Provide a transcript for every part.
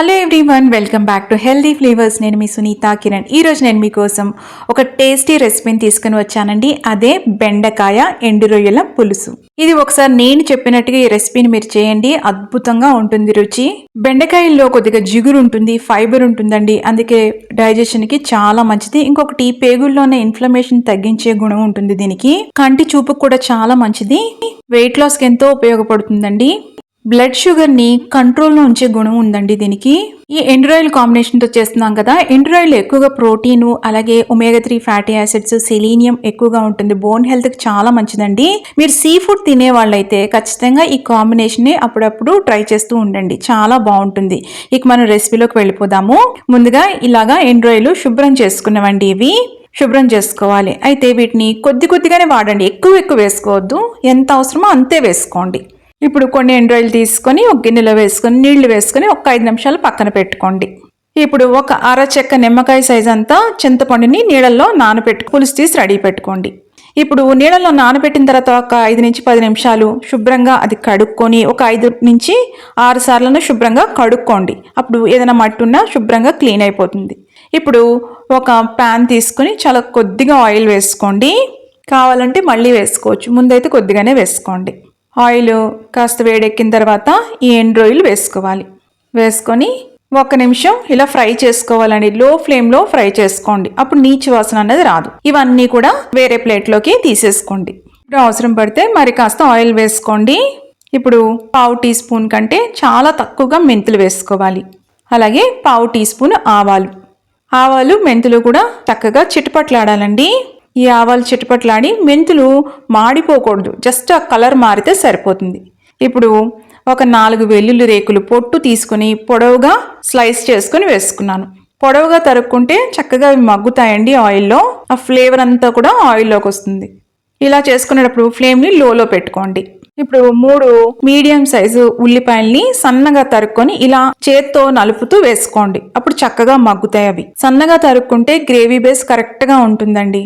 Hello everyone welcome back to healthy flavours నేను మీ సునీత కిరణ్. ఈరోజు నేను మీకోసం ఒక టేస్టీ రెసిపీని తీసుకుని వచ్చానండి. అదే బెండకాయ ఎండు రొయ్యల పులుసు. ఇది ఒకసారి నేను చెప్పినట్టుగా ఈ రెసిపీని మీరు చేయండి. అద్భుతంగా ఉంటుంది రుచి. బెండకాయల్లో కొద్దిగా జిగురు ఉంటుంది ఫైబర్ ఉంటుందండి. అందుకే డైజెషన్కి చాలా మంచిది. ఇంకొకటి పేగుల్లోనే ఇన్ఫ్లమేషన్ తగ్గించే గుణం ఉంటుంది దీనికి. కంటి చూపుకు కూడా చాలా మంచిది. వెయిట్ లాస్కి ఎంతో ఉపయోగపడుతుందండి. బ్లడ్ షుగర్ని కంట్రోల్లో ఉంచే గుణం ఉందండి దీనికి. ఈ ఎండ్రాయిల్ కాంబినేషన్తో చేస్తున్నాం కదా ఎండ్రాయిల్ ఎక్కువగా ప్రోటీన్ అలాగే omega three fatty acids selenium ఎక్కువగా ఉంటుంది. బోన్ హెల్త్కి చాలా మంచిదండి. మీరు సీ ఫుడ్ తినే వాళ్ళైతే ఖచ్చితంగా ఈ కాంబినేషన్ని అప్పుడప్పుడు ట్రై చేస్తూ ఉండండి. చాలా బాగుంటుంది. ఇక మనం రెసిపీలోకి వెళ్ళిపోదాము. ముందుగా ఇలాగా ఎండ్రాయిల్ శుభ్రం చేసుకున్నవండి ఇవి. శుభ్రం చేసుకోవాలి. అయితే వీటిని కొద్ది కొద్దిగానే వాడండి. ఎక్కువ ఎక్కువ వేసుకోవద్దు. ఎంత అవసరమో అంతే వేసుకోండి. ఇప్పుడు కొన్ని ఎండ్రాయిలు తీసుకొని ఒక గిన్నెలో వేసుకొని నీళ్ళు వేసుకొని ఒక ఐదు నిమిషాలు పక్కన పెట్టుకోండి. ఇప్పుడు ఒక అర చెక్క నిమ్మకాయ సైజ్ అంతా చింతపండుని నీళ్ళల్లో నానబెట్టు పులుసు తీసి రెడీ పెట్టుకోండి. ఇప్పుడు నీళ్ళలో నానబెట్టిన తర్వాత ఒక ఐదు నుంచి పది నిమిషాలు శుభ్రంగా అది కడుక్కొని ఒక ఐదు నుంచి ఆరు సార్లను శుభ్రంగా కడుక్కోండి. అప్పుడు ఏదైనా మట్టి ఉన్నా శుభ్రంగా క్లీన్ అయిపోతుంది. ఇప్పుడు ఒక ప్యాన్ తీసుకొని చాలా కొద్దిగా ఆయిల్ వేసుకోండి. కావాలంటే మళ్ళీ వేసుకోవచ్చు. ముందైతే కొద్దిగానే వేసుకోండి. ఆయిల్ కాస్త వేడెక్కిన తర్వాత ఈ ఎండు రొయ్యలు వేసుకోవాలి. వేసుకొని ఒక నిమిషం ఇలా ఫ్రై చేసుకోవాలండి. లో ఫ్లేమ్లో ఫ్రై చేసుకోండి. అప్పుడు నీచు వాసన అనేది రాదు. ఇవన్నీ కూడా వేరే ప్లేట్లోకి తీసేసుకోండి. ఇప్పుడు అవసరం పడితే మరి కాస్త ఆయిల్ వేసుకోండి. ఇప్పుడు పావు టీ స్పూన్ కంటే చాలా తక్కువగా మెంతులు వేసుకోవాలి. అలాగే పావు టీ స్పూన్ ఆవాలు. ఆవాలు మెంతులు కూడా చక్కగా చిటపట్లాడాలండి. ఈ ఆవాలు చిటపట్లాడి మెంతులు మాడిపోకూడదు. జస్ట్ ఆ కలర్ మారితే సరిపోతుంది. ఇప్పుడు ఒక నాలుగు వెల్లుల్లి రేకులు పొట్టు తీసుకుని పొడవుగా స్లైస్ చేసుకుని వేసుకున్నాను. పొడవుగా తరుక్కుంటే చక్కగా అవి మగ్గుతాయండి ఆయిల్లో. ఆ ఫ్లేవర్ అంతా కూడా ఆయిల్లోకి వస్తుంది. ఇలా చేసుకునేటప్పుడు ఫ్లేమ్ని లోలో పెట్టుకోండి. ఇప్పుడు మూడు మీడియం సైజు ఉల్లిపాయల్ని సన్నగా తరుక్కొని ఇలా చేత్తో నలుపుతూ వేసుకోండి. అప్పుడు చక్కగా మగ్గుతాయి అవి. సన్నగా తరుక్కుంటే గ్రేవీ బేస్ కరెక్ట్గా ఉంటుందండి.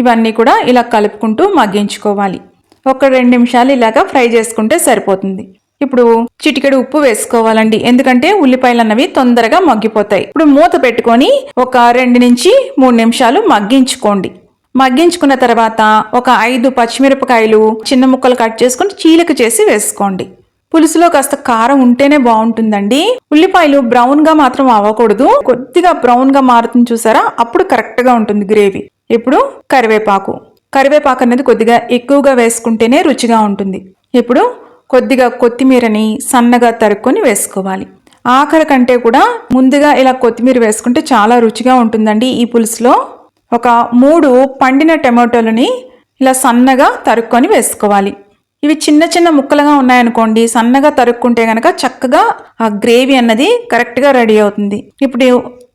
ఇవన్నీ కూడా ఇలా కలుపుకుంటూ మగ్గించుకోవాలి. ఒక రెండు నిమిషాలు ఇలాగా ఫ్రై చేసుకుంటే సరిపోతుంది. ఇప్పుడు చిటికెడు ఉప్పు వేసుకోవాలండి. ఎందుకంటే ఉల్లిపాయలు అన్నవి తొందరగా మగ్గిపోతాయి. ఇప్పుడు మూత పెట్టుకొని ఒక రెండు నుంచి మూడు నిమిషాలు మగ్గించుకోండి. మగ్గించుకున్న తర్వాత ఒక ఐదు పచ్చిమిరపకాయలు చిన్న ముక్కలు కట్ చేసుకుని చీలిక చేసి వేసుకోండి. పులుసులో కాస్త కారం ఉంటేనే బాగుంటుందండి. ఉల్లిపాయలు బ్రౌన్గా మాత్రం అవ్వకూడదు. కొద్దిగా బ్రౌన్గా మారుతుంది చూసారా? అప్పుడు కరెక్ట్గా ఉంటుంది గ్రేవీ. ఇప్పుడు కరివేపాకు. కరివేపాకు అనేది కొద్దిగా ఎక్కువగా వేసుకుంటేనే రుచిగా ఉంటుంది. ఇప్పుడు కొద్దిగా కొత్తిమీరని సన్నగా తరుక్కొని వేసుకోవాలి. ఆఖరి కంటే కూడా ముందుగా ఇలా కొత్తిమీర వేసుకుంటే చాలా రుచిగా ఉంటుందండి ఈ పులుసులో. ఒక మూడు పండిన టమాటోలని ఇలా సన్నగా తరుక్కొని వేసుకోవాలి. ఇవి చిన్న చిన్న ముక్కలుగా ఉన్నాయనుకోండి సన్నగా తరుక్కుంటే కనుక చక్కగా ఆ గ్రేవీ అన్నది కరెక్ట్గా రెడీ అవుతుంది. ఇప్పుడు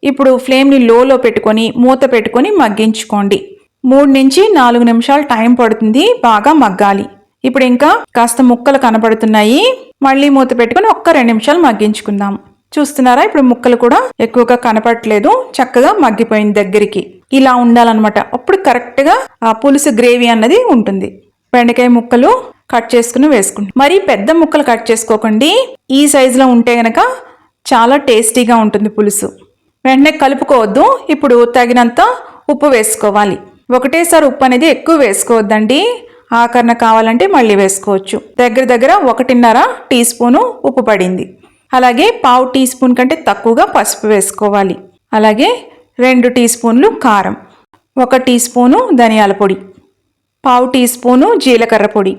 ఇప్పుడు ఫ్లేమ్ని లోలో పెట్టుకొని మూత పెట్టుకొని మగ్గించుకోండి. మూడు నుంచి నాలుగు నిమిషాలు టైం పడుతుంది బాగా మగ్గాలి. ఇప్పుడు ఇంకా కాస్త ముక్కలు కనపడుతున్నాయి. మళ్ళీ మూత పెట్టుకొని ఒక్క రెండు నిమిషాలు మగ్గించుకుందాం. చూస్తున్నారా? ఇప్పుడు ముక్కలు కూడా ఎక్కువగా కనపడట్లేదు. చక్కగా మగ్గిపోయింది దగ్గరికి. ఇలా ఉండాలన్నమాట. అప్పుడు కరెక్ట్గా ఆ పులుసు గ్రేవీ అన్నది ఉంటుంది. బెండకాయ ముక్కలు కట్ చేసుకుని వేసుకుంటాం. మరి పెద్ద ముక్కలు కట్ చేసుకోకండి. ఈ సైజులో ఉంటే గనక చాలా టేస్టీగా ఉంటుంది పులుసు. వెంటనే కలుపుకోవద్దు. ఇప్పుడు తగినంత ఉప్పు వేసుకోవాలి. ఒకటేసారి ఉప్పు అనేది ఎక్కువ వేసుకోవద్దండి. ఆకరణ కావాలంటే మళ్ళీ వేసుకోవచ్చు. దగ్గర దగ్గర ఒకటిన్నర టీ స్పూను ఉప్పు పడింది. అలాగే పావు టీ స్పూన్ కంటే తక్కువగా పసుపు వేసుకోవాలి. అలాగే రెండు టీ స్పూన్లు కారం ఒక టీ స్పూను ధనియాల పొడి పావు టీ స్పూను జీలకర్ర పొడి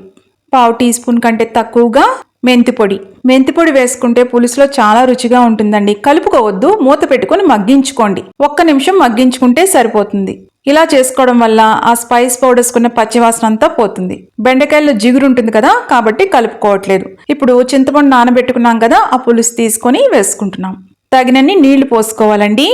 పావు టీ స్పూన్ కంటే తక్కువగా మెంతి పొడి. మెంతి పొడి వేసుకుంటే పులుసులో చాలా రుచిగా ఉంటుందండి. కలుపుకోవద్దు మూత పెట్టుకొని మగ్గించుకోండి. ఒక్క నిమిషం మగ్గించుకుంటే సరిపోతుంది. ఇలా చేసుకోవడం వల్ల ఆ స్పైస్ పౌడర్స్ కున్న పచ్చివాసన అంతా పోతుంది. బెండకాయల్లో జిగురు ఉంటుంది కదా కాబట్టి కలుపుకోవట్లేదు. ఇప్పుడు చింతపండు నానబెట్టుకున్నాం కదా ఆ పులుసు తీసుకొని వేసుకుంటున్నాం. తగినన్ని నీళ్ళు పోసుకోవాలండి.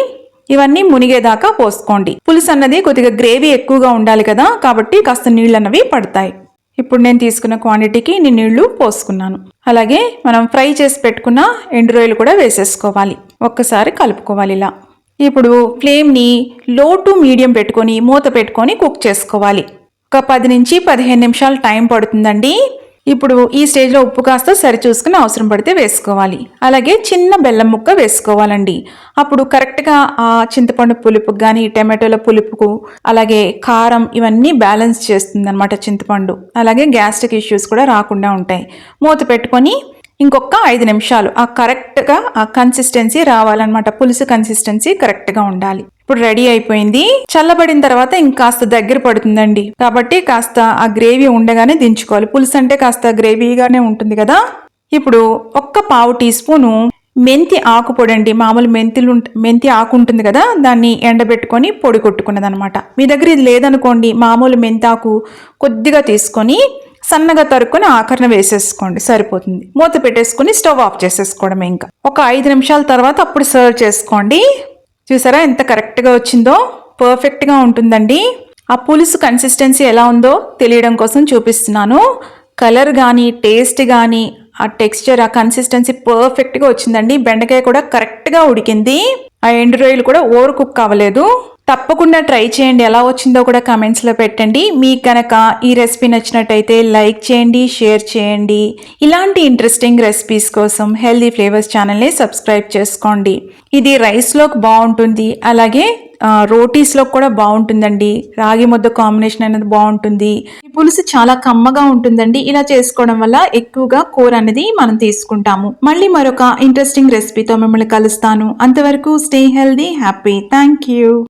ఇవన్నీ మునిగేదాకా పోసుకోండి. పులుసు అన్నది కొద్దిగా గ్రేవీ ఎక్కువగా ఉండాలి కదా కాబట్టి కాస్త నీళ్ళు అన్నవి పడతాయి. ఇప్పుడు నేను తీసుకున్న క్వాంటిటీకి నేను నీళ్ళు పోసుకున్నాను. అలాగే మనం ఫ్రై చేసి పెట్టుకున్న ఎండు రొయ్యలు కూడా వేసేసుకోవాలి. ఒక్కసారి కలుపుకోవాలి ఇలా. ఇప్పుడు ఫ్లేమ్ని లో టు మీడియం పెట్టుకొని మూత పెట్టుకొని కుక్ చేసుకోవాలి. ఒక పది నుంచి పదిహేను నిమిషాలు టైం పడుతుందండి. ఇప్పుడు ఈ స్టేజ్లో ఉప్పు కాస్త సరి చూసుకుని అవసరం పడితే వేసుకోవాలి. అలాగే చిన్న బెల్లం ముక్క వేసుకోవాలండి. అప్పుడు కరెక్ట్గా ఆ చింతపండు పులుపుకు కానీ టమాటోల పులుపుకు అలాగే కారం ఇవన్నీ బ్యాలెన్స్ చేస్తుంది అనమాట చింతపండు. అలాగే గ్యాస్ట్రిక్ ఇష్యూస్ కూడా రాకుండా ఉంటాయి. మూత పెట్టుకొని ఇంకొక ఐదు నిమిషాలు ఆ కరెక్ట్గా ఆ కన్సిస్టెన్సీ రావాలన్నమాట. పులుసు కన్సిస్టెన్సీ కరెక్ట్గా ఉండాలి. ఇప్పుడు రెడీ అయిపోయింది. చల్లబడిన తర్వాత ఇంకాస్త దగ్గర పడుతుందండి. కాబట్టి కాస్త ఆ గ్రేవీ ఉండగానే దించుకోవాలి. పులుసు అంటే కాస్త గ్రేవీగానే ఉంటుంది కదా. ఇప్పుడు ఒక్క పావు టీ స్పూను మెంతి ఆకు పొడి అండి మామూలు మెంతులు మెంతి ఆకు ఉంటుంది కదా దాన్ని ఎండబెట్టుకొని పొడి కొట్టుకున్నది అనమాట మీ దగ్గర ఇది లేదనుకోండి మామూలు మెంతాకు కొద్దిగా తీసుకొని సన్నగా తరుక్కొని ఆకరణ వేసేసుకోండి. సరిపోతుంది. మూత పెట్టేసుకొని స్టవ్ ఆఫ్ చేసేసుకోవడం ఇంకా. ఒక ఐదు నిమిషాల తర్వాత అప్పుడు సర్వ్ చేసుకోండి. చూసారా ఎంత కరెక్ట్గా వచ్చిందో? పర్ఫెక్ట్గా ఉంటుందండి. ఆ పులుసు కన్సిస్టెన్సీ ఎలా ఉందో తెలియడం కోసం చూపిస్తున్నాను. కలర్ కానీ టేస్ట్ కానీ ఆ టెక్స్చర్ ఆ కన్సిస్టెన్సీ పర్ఫెక్ట్గా వచ్చిందండి. బెండకాయ కూడా కరెక్ట్గా ఉడికింది. ఆ ఎండు రొయ్యలు కూడా ఓవర్ కుక్ అవ్వలేదు తప్పకుండా ట్రై చేయండి. ఎలా వచ్చిందో కూడా కమెంట్స్లో పెట్టండి. మీకు కనుక ఈ రెసిపీ నచ్చినట్టయితే లైక్ చేయండి షేర్ చేయండి. ఇలాంటి ఇంట్రెస్టింగ్ రెసిపీస్ కోసం హెల్దీ ఫ్లేవర్స్ ఛానల్ని సబ్స్క్రైబ్ చేసుకోండి. ఇది రైస్లోకి బాగుంటుంది. అలాగే రోటీస్లో కూడా బాగుంటుందండి. రాగి ముద్ద కాంబినేషన్ అనేది బాగుంటుంది. ఈ పులుసు చాలా కమ్మగా ఉంటుందండి. ఇలా చేసుకోవడం వల్ల ఎక్కువగా కూర అనేది మనం తీసుకుంటాము. మళ్ళీ మరొక ఇంట్రెస్టింగ్ రెసిపీతో మిమ్మల్ని కలుస్తాను. అంతవరకు stay healthy happy thank you